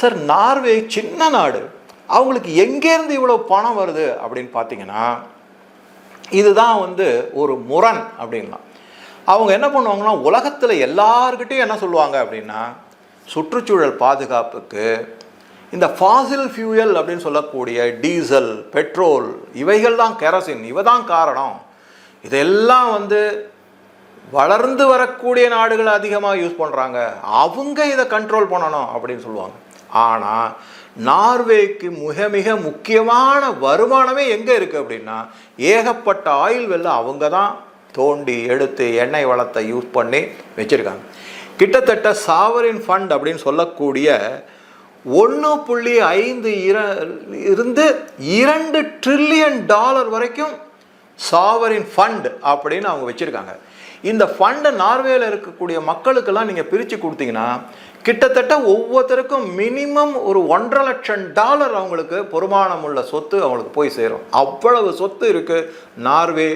Sir Norway சின்ன நாடு. அவங்களுக்கு எங்கேருந்து இவ்வளோ பணம் வருது அப்படின்னு பார்த்தீங்கன்னா இதுதான் வந்து ஒரு முரண் அப்படின்லாம். அவங்க என்ன பண்ணுவாங்கன்னா உலகத்தில் எல்லார்கிட்டையும் என்ன சொல்லுவாங்க அப்படின்னா சுற்றுச்சூழல் பாதுகாப்புக்கு இந்த ஃபாசில் ஃபியூயல் அப்படின்னு சொல்லக்கூடிய டீசல் பெட்ரோல் இவைகள் தான் கெரசின் இவை தான் காரணம். இதெல்லாம் வந்து வளர்ந்து வரக்கூடிய நாடுகள் அதிகமாக யூஸ் பண்ணுறாங்க அவங்க இதை கண்ட்ரோல் பண்ணணும் அப்படின்னு சொல்லுவாங்க. ஆனால் நார்வேக்கு மிக மிக முக்கியமான வருமானமே எங்கே இருக்குது அப்படின்னா ஏகப்பட்ட ஆயில் வெள்ளம் அவங்க தான் தோண்டி எடுத்து எண்ணெய் வளத்தை யூஸ் பண்ணி வச்சுருக்காங்க. கிட்டத்தட்ட சாவரின் ஃபண்ட் அப்படின்னு சொல்லக்கூடிய ஒன்று புள்ளி ஐந்து இர இருந்து இரண்டு ட்ரில்லியன் டாலர் வரைக்கும் சாவரின் ஃபண்ட் அப்படின்னு அவங்க வச்சுருக்காங்க. இந்த ஃபண்டை நார்வேயில் இருக்கக்கூடிய மக்களுக்கெல்லாம் நீங்கள் பிரித்து கொடுத்தீங்கன்னா கிட்டத்தட்ட ஒவ்வொருத்தருக்கும் மினிமம் ஒரு ஒன்றரை லட்சம் டாலர் அவங்களுக்கு பொறுமானம் உள்ள சொத்து அவங்களுக்கு போய் சேரும். அவ்வளவு சொத்து இருக்குது நார்வே